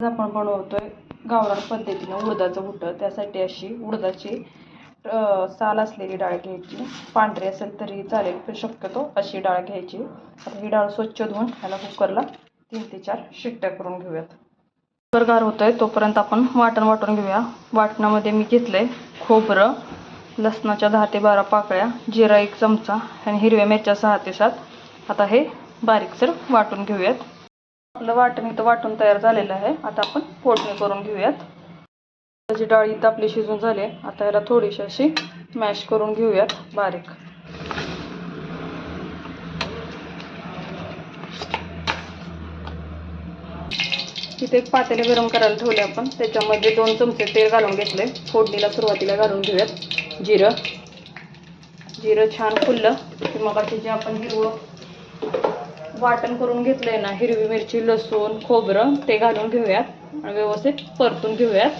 आज आपण बनवतोय गावरान पद्धतीनं उडदाचं घुटं. त्यासाठी अशी उडदाची साल असलेली डाळ घ्यायची. पांढरी असेल तरी चालेल पण शक्यतो अशी डाळ घ्यायची. आता ही डाळ स्वच्छ धुवून ह्याला कुकरला तीन ते चार शिट्ट्या करून घेऊयात. कुकर गार होतोय तोपर्यंत आपण वाटण वाटून घेऊया. वाटणामध्ये मी घेतलंय खोबरं लसणाच्या दहा ते बारा पाकळ्या जिरा एक चमचा आणि हिरव्या मिरच्या सहा ते सात. आता हे बारीकसर वाटून घेऊयात. आपलं वाटण इथं वाटून तयार झालेलं आहे. आता आपण फोडणी करून घेऊयात. त्याची डाळ इथं आपली शिजून झाली आता याला थोडीशी अशी मॅश करून घेऊयात बारीक. इथे एक पातेले गरम करायला ठेवले आपण. त्याच्यामध्ये दोन चमचे तेल घालून घेतले फोडणीला सुरुवातीला घालून घेऊयात. जिरं. जिरं छान फुललं की मग जे आपण हिरवं वाटण करून घेतलंय ना हिरवी मिरची लसूण खोबरं ते घालून घेऊयात. आणि व्यवस्थित परतून घेऊयात.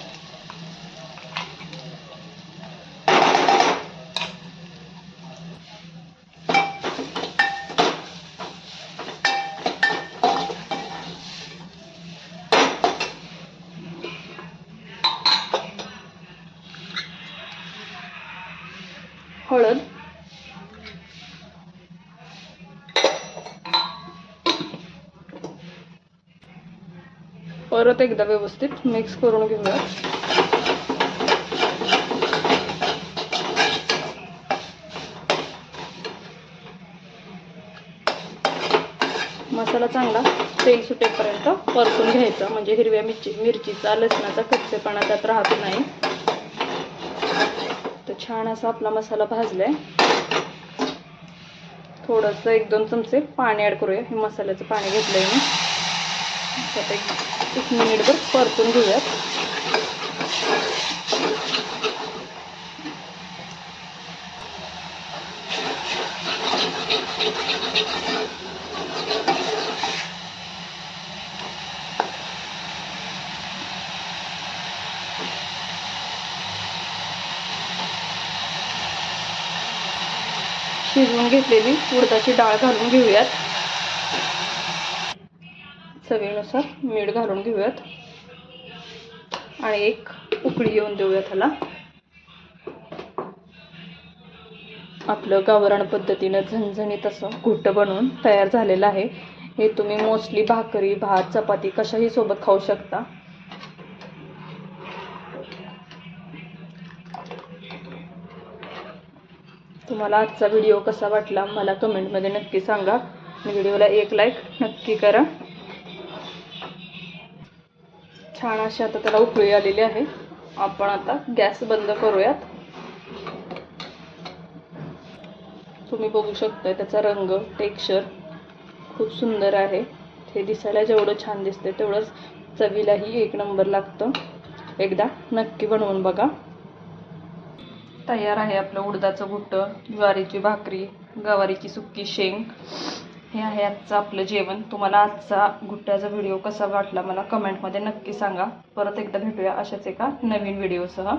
हळद. परत एकदा व्यवस्थित मिक्स करून घेऊया मसाला चांगला तेल सुटेपर्यंत परतून घ्यायचा. म्हणजे हिरव्या मिरची मिरचीचा लसणाचा कच्चेपणा त्यात राहत नाही. तर छान असा आपला मसाला भाजलाय. थोडंसं एक दोन चमचे पाणी ॲड करूया. हे मसाल्याचं पाणी घेतलंय मी. त्यात एक एक मिनिटभर परतून घेऊयात. शिजवून घेतलेली उडदाची डाळ घालून घेऊयात. चवीनुसार मीठ घालून घेऊयात. आणि एक उकळी येऊन देऊयात ह्याला. आपलं गावरान पद्धतीनं झणझणीत असं घुट बनवून तयार झालेलं आहे. हे तुम्ही मोस्टली भाकरी भात चपाती कशाही सोबत खाऊ शकता. तुम्हाला आजचा व्हिडिओ कसा वाटला मला कमेंटमध्ये नक्की सांगा. व्हिडिओला एक लाईक नक्की करा. छान अशी आता त्याला उकळी आलेली आहे. आपण आता गॅस बंद करूयात. तुम्ही बघू शकता त्याचा रंग टेक्स्चर खूप सुंदर आहे. हे दिसायला जेवढं छान दिसते तेवढंच चवीलाही एक नंबर लागतं. एकदा नक्की बनवून बघा. तयार आहे आपलं उडदाचं घुट्टं ज्वारीची भाकरी गवारीची सुक्की शेंग. हे आहे आजचं आपलं जेवण. तुम्हाला आजचा गुट्ट्याचा व्हिडिओ कसा वाटला मला कमेंटमध्ये नक्की सांगा. परत एकदा भेटूया अशाच एका नवीन व्हिडिओसह